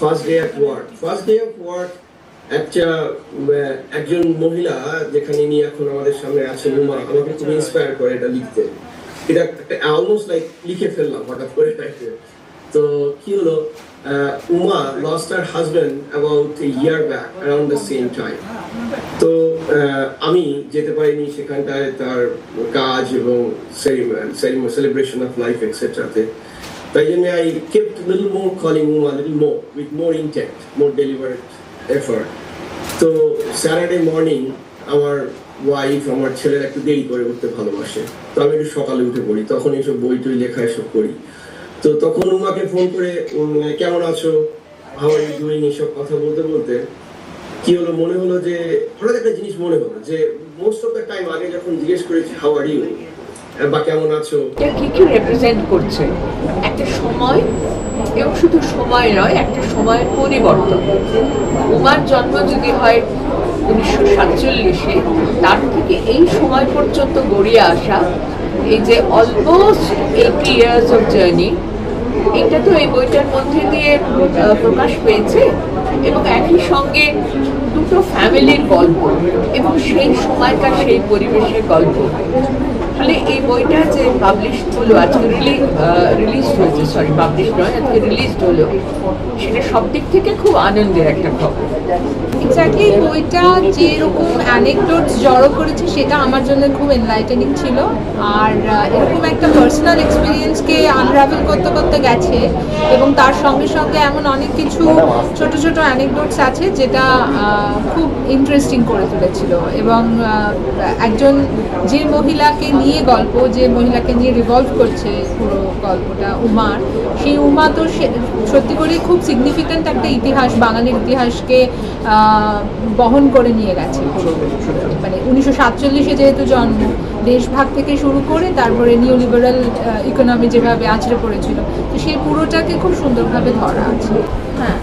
First day of work first day of work একটা একজন মহিলা যেখানে এখন আমাদের সামনে আছে আমাকে খুব ইন্সপায়ার করে এটা লিখতে। এটা অলমোস্ট লাইক লিখে ফেললাম হঠাৎ করে তো কি হলো Uma lost her husband about year back around the same time তো আমি যেতে পারিনি সেখানটায় তার কাজ এবং সেলিব্রেশন অফ লাইফ এক্সেট্রাতে তাই জন্য I little more calling um a little more with more intact more delivered effort তো স্যাটারডে মর্নিং আমার ওয়াইফ আমার ছেলের একটু দেরি করে উঠতে ভালোবাসে। তো আমি একটু সকালে উঠে পড়ি, তখন এইসব বই টই লেখা এসব করি। তো তখন উমাকে ফোন করে কেমন আছো? হাওয়ার ইউ ডুইং এইসব কথা বলতে বলতে কি হলো? মনে হলো যে, হঠাৎ একটা জিনিস মনে হলো যে মোস্ট অফ দ্য টাইম আগে যখন জিজ্ঞেস করেছি হাউ আর ইউ বা কেমন আছো? কি কি রেপ্রেজেন্ট করছে? একটা সময়, এবং শুধু সময় নয়, একটা সময়ের পরিবর্তন। উমার জন্ম যদি হয় উনিশশো সাতচল্লিশে, তার থেকে এই সময় পর্যন্ত গড়িয়ে আসা এই যে almost eighty years of journey এটা তো এই বইটার মধ্যে দিয়ে প্রকাশ পেয়েছে। এবং একই সঙ্গে দুটো ফ্যামিলির গল্প, এবং সেই সময়কার সেই পরিবেশের গল্প। এই বইটা যে পাবলিশ হলো, আজকে রিলি রিলিজ হয়েছে সরি পাবলিশ নয়, আজকে রিলিজ হলো, সেটা সব দিক থেকে খুব আনন্দের একটা খবর। এক্স্যাক্টলি বইটা যেরকম অ্যানেকডোটস জড়ো করেছে, সেটা আমার জন্য খুব এনলাইটেনিং ছিল। আর এরকম একটা পার্সোনাল এক্সপিরিয়েন্সকে আনরাভেল করতে করতে গেছে এবং তার সঙ্গে সঙ্গে এমন অনেক কিছু ছোট ছোট অ্যানেকডোটস আছে যেটা খুব ইন্টারেস্টিং করে তুলেছিল। এবং একজন যে মহিলাকে নিয়ে গল্প, যে মহিলাকে নিয়ে রিভলভ করছে পুরো গল্পটা, উমার, সেই উমা তো সত্যি করেই খুব সিগনিফিক্যান্ট একটা ইতিহাস, বাঙালির ইতিহাসকে বহন করে নিয়ে গেছে পুরো। মানে উনিশশো সাতচল্লিশে যেহেতু জন্ম দেশভাগ থেকে শুরু করে তারপরে নিউ লিবারাল ইকোনমি যেভাবে আছড়ে পড়েছিল, তো সেই পুরোটাকে খুব সুন্দরভাবে ধরা আছে। হ্যাঁ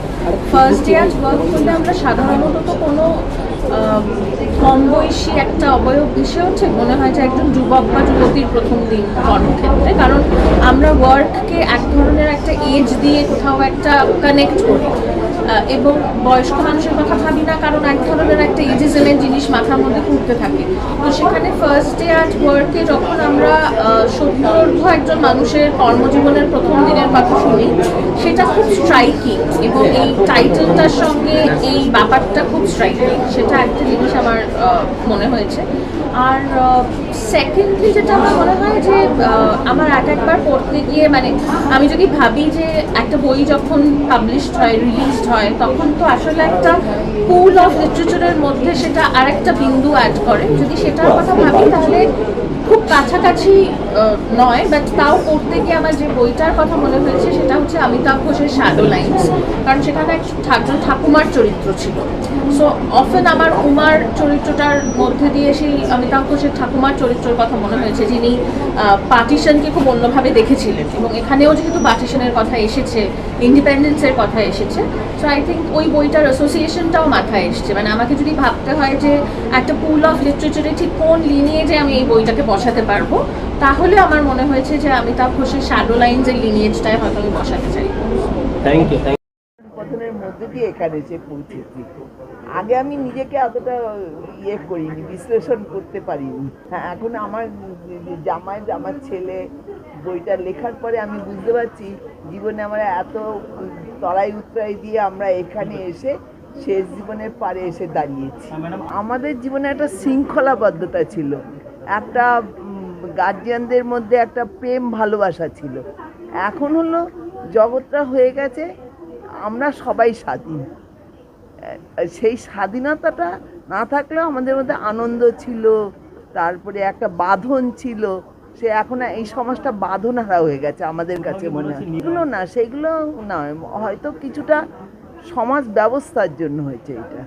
ফার্স্ট ইয়ার ওয়ার্ক করলে আমরা সাধারণত তো কোনো কম বয়সী একটা অবয়ব বিষয় হচ্ছে মনে হয় যে একজন যুবক বা যুবতীর প্রথম দিন কর্মক্ষেত্রে, কারণ আমরা ওয়ার্ককে এক ধরনের একটা এজ দিয়ে কোথাও একটা কানেক্ট করি। এবং বয়স্ক মানুষের কথা ভাবি না, কারণ এক ধরনের একটা এজিজমের জিনিস মাথার মধ্যে ঘুরতে থাকে। তো সেখানে ফার্স্ট ডে অ্যাট ওয়ার্কে যখন আমরা সত্যর্ধ একজন মানুষের কর্মজীবনের প্রথম দিনের কথা শুনি, সেটা খুব স্ট্রাইকিং এবং এই টাইটেলটার সঙ্গে এই ব্যাপারটা খুব স্ট্রাইকিং সেটা একটা জিনিস আমার মনে হয়েছে। আর সেকেন্ডলি যেটা আমার মনে হয় যে আমার এক একবার পড়তে গিয়ে মানে আমি যদি ভাবি যে একটা বই যখন পাবলিশড হয় রিলিজড হয়, তখন তো আসলে একটা পুল অফ লিটারেচারের মধ্যে সেটা আরেকটা বিন্দু অ্যাড করে। যদি সেটার কথা ভাবি, তাহলে খুব কাছাকাছি নয় বাট তাও পড়তে গিয়ে আমার যে বইটার কথা মনে হয়েছে, সেটা হচ্ছে অমিতাভ ঘোষের শ্যাডো লাইন্স কারণ সেখানে এক একজন ঠাকুমার চরিত্র ছিল। সো অফেন আমার উমার চরিত্রটার মধ্যে দিয়ে সেই অমিতাভ ঘোষের ঠাকুমার চরিত্রের কথা মনে হয়েছে যিনি পার্টিশনকে খুব অন্যভাবে দেখেছিলেন এবং এখানেও যেহেতু পার্টিশনের কথা এসেছে ইন্ডিপেন্ডেন্সের কথা এসেছে সো আই থিঙ্ক ওই বইটার অ্যাসোসিয়েশনটাও মাথায় এসছে। মানে আমাকে যদি ভাবতে হয় যে একটা পুল অফ লিটারেচারে ঠিক কোন লিনিয়েজে আমি এই বইটাকে বসাতে পারব তাহলে আমার মনে হয়েছে যে অমিতাভ ঘোষের শ্যাডো লাইন্সের লিনিয়েজটায় হয়তো আমি বসাতে চাই। থ্যাংক ইউ থ্যাংক কথনের মধ্যে দিয়ে এখানে এসে পৌঁছেছি আগে আমি নিজেকে অতটা ইয়ে করিনি বিশ্লেষণ করতে পারিনি। হ্যাঁ এখন আমার জামাই আমার ছেলে বইটা লেখার পরে আমি বুঝতে পারছি জীবনে আমরা এত তরাই উতরাই দিয়ে আমরা এখানে এসে শেষ জীবনের পারে এসে দাঁড়িয়েছি। আমাদের জীবনে একটা শৃঙ্খলাবদ্ধতা ছিল। একটা গার্জিয়ানদের মধ্যে একটা প্রেম ভালোবাসা ছিল। এখন হলো জগৎটা হয়ে গেছে আমরা সবাই স্বাধীন। সেই স্বাধীনতাটা না থাকলেও আমাদের মধ্যে আনন্দ ছিল, তারপরে একটা বাঁধন ছিল, সে এখন এই সমাজটা বাঁধন হারা হয়ে গেছে আমাদের কাছে মনে হয়। এগুলো না, সেগুলো না, হয়তো কিছুটা সমাজ ব্যবস্থার জন্য হয়েছে এটা।